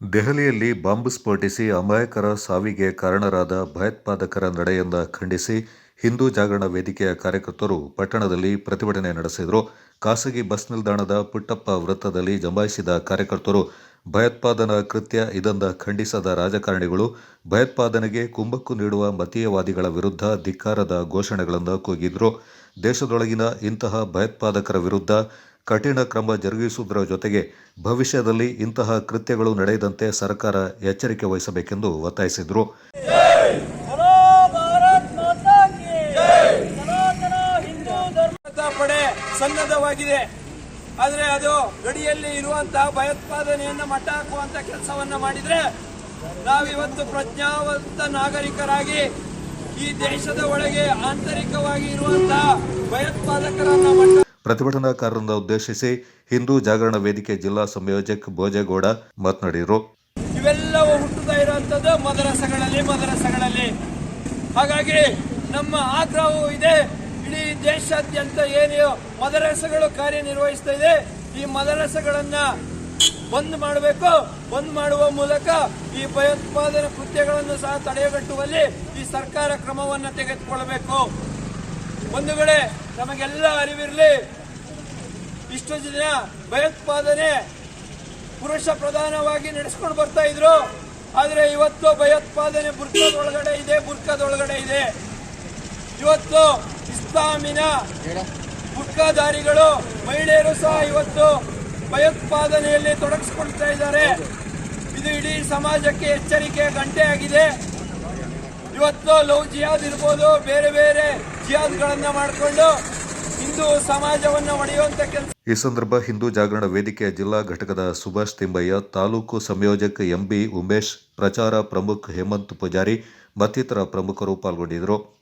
ದೆಹಲಿಯಲ್ಲಿ ಬಾಂಬ್ ಸ್ಫೋಟಿಸಿ ಅಮಾಯಕರ ಸಾವಿಗೆ ಕಾರಣರಾದ ಭಯೋತ್ಪಾದಕರ ನಡೆಯಿಂದ ಖಂಡಿಸಿ ಹಿಂದೂ ಜಾಗರಣ ವೇದಿಕೆಯ ಕಾರ್ಯಕರ್ತರು ಪಟ್ಟಣದಲ್ಲಿ ಪ್ರತಿಭಟನೆ ನಡೆಸಿದರು. ಖಾಸಗಿ ಬಸ್ ನಿಲ್ದಾಣದ ಪುಟ್ಟಪ್ಪ ವೃತ್ತದಲ್ಲಿ ಜಮಾಯಿಸಿದ ಕಾರ್ಯಕರ್ತರು, ಭಯೋತ್ಪಾದನಾ ಕೃತ್ಯ ಇದನ್ನ ಖಂಡಿಸದ ರಾಜಕಾರಣಿಗಳು, ಭಯೋತ್ಪಾದನೆಗೆ ಕುಂಭಕ್ಕು ನೀಡುವ ಮತೀಯವಾದಿಗಳ ವಿರುದ್ಧ ಧಿಕ್ಕಾರದ ಘೋಷಣೆಗಳನ್ನು ಕೂಗಿದ್ರು. ದೇಶದೊಳಗಿನ ಇಂತಹ ಭಯೋತ್ಪಾದಕರ ವಿರುದ್ಧ ಕಠಿಣ ಕ್ರಮ ಜರುಗಿಸುವುದರ ಜೊತೆಗೆ ಭವಿಷ್ಯದಲ್ಲಿ ಇಂತಹ ಕೃತ್ಯಗಳು ನಡೆಯದಂತೆ ಸರ್ಕಾರ ಎಚ್ಚರಿಕೆ ವಹಿಸಬೇಕೆಂದು ಒತ್ತಾಯಿಸಿದರು. ಸನ್ನದ್ಧವಾಗಿದೆ ಆದರೆ ಅದು ಗಡಿಯಲ್ಲಿ ಇರುವಂತಹ ಭಯೋತ್ಪಾದನೆಯನ್ನು ಮಟ್ಟ ಹಾಕುವಂತ ಕೆಲಸವನ್ನ ಮಾಡಿದ್ರೆ ನಾವಿವತ್ತು ಪ್ರಜ್ಞಾವಂತ ನಾಗರಿಕರಾಗಿ ಈ ದೇಶದ ಒಳಗೆ ಆಂತರಿಕವಾಗಿ ಇರುವಂತಹ ಭಯೋತ್ಪಾದಕರನ್ನ ಮಟ್ಟ ಪ್ರತಿಭಟನಾಕಾರರನ್ನು ಉದ್ದೇಶಿಸಿ ಹಿಂದೂ ಜಾಗರಣ ವೇದಿಕೆ ಜಿಲ್ಲಾ ಸಂಯೋಜಕ ಭೋಜೇಗೌಡ ಮಾತನಾಡಿದರು. ಇವೆಲ್ಲವೂ ಹುಟ್ಟುತ್ತಾ ಇರುವಂತದ್ದು ಮದರಸಗಳಲ್ಲಿ ಮದರಸಗಳಲ್ಲಿ. ಹಾಗಾಗಿ ನಮ್ಮ ಆಗ್ರಹವೂ ಇದೆ. ಇಡೀ ದೇಶಾದ್ಯಂತ ಏನು ಮದರಸಗಳು ಕಾರ್ಯನಿರ್ವಹಿಸ್ತಾ ಇದೆ. ಈ ಮದರಸಗಳನ್ನ ಬಂದ್ ಮಾಡಬೇಕು. ಬಂದ್ ಮಾಡುವ ಮೂಲಕ ಈ ಭಯೋತ್ಪಾದನಾ ಕೃತ್ಯಗಳನ್ನು ಸಹ ತಡೆಗಟ್ಟುವಲ್ಲಿ ಈ ಸರ್ಕಾರ ಕ್ರಮವನ್ನು ತೆಗೆದುಕೊಳ್ಳಬೇಕು. ಒಂದು ವೇಳೆ ನಮಗೆಲ್ಲ ಅರಿವಿರಲಿ. ಇಷ್ಟು ಜನ ಭಯೋತ್ಪಾದನೆ ಪುರುಷ ಪ್ರಧಾನವಾಗಿ ನಡೆಸ್ಕೊಂಡು ಬರ್ತಾ ಇದ್ರು. ಆದ್ರೆ ಇವತ್ತು ಭಯೋತ್ಪಾದನೆ ಬುರ್ಕದೊಳಗಡೆ ಇದೆ ಬುರ್ಕದೊಳಗಡೆ ಇದೆ. ಇವತ್ತು ಇಸ್ಲಾಮಿನ ಬುರ್ಕಾಧಾರಿಗಳು ಮಹಿಳೆಯರು ಸಹ ಇವತ್ತು ಭಯೋತ್ಪಾದನೆಯಲ್ಲಿ ತೊಡಗಿಸ್ಕೊಳ್ತಾ ಇದ್ದಾರೆ. ಇದು ಇಡೀ ಸಮಾಜಕ್ಕೆ ಎಚ್ಚರಿಕೆ ಗಂಟೆ ಆಗಿದೆ. ಇವತ್ತು ಲವ್ ಜಿಯಾದ್ ಇರ್ಬೋದು ಬೇರೆ ಬೇರೆ ಜಿಯಾದ್ಗಳನ್ನು ಮಾಡಿಕೊಂಡು ಒಡೆಯುವಂತ ಈ ಸಂದರ್ಭ ಹಿಂದೂ ಜಾಗರಣ ವೇದಿಕೆಯ ಜಿಲ್ಲಾ ಘಟಕದ ಸುಭಾಷ್ ತಿಂಬಯ್ಯ, ತಾಲೂಕು ಸಂಯೋಜಕ ಎಂಬಿ ಉಮೇಶ್, ಪ್ರಚಾರ ಪ್ರಮುಖ್ ಹೇಮಂತ್ ಪೂಜಾರಿ ಮತ್ತಿತರ ಪ್ರಮುಖರು ಪಾಲ್ಗೊಂಡಿದ್ದರು.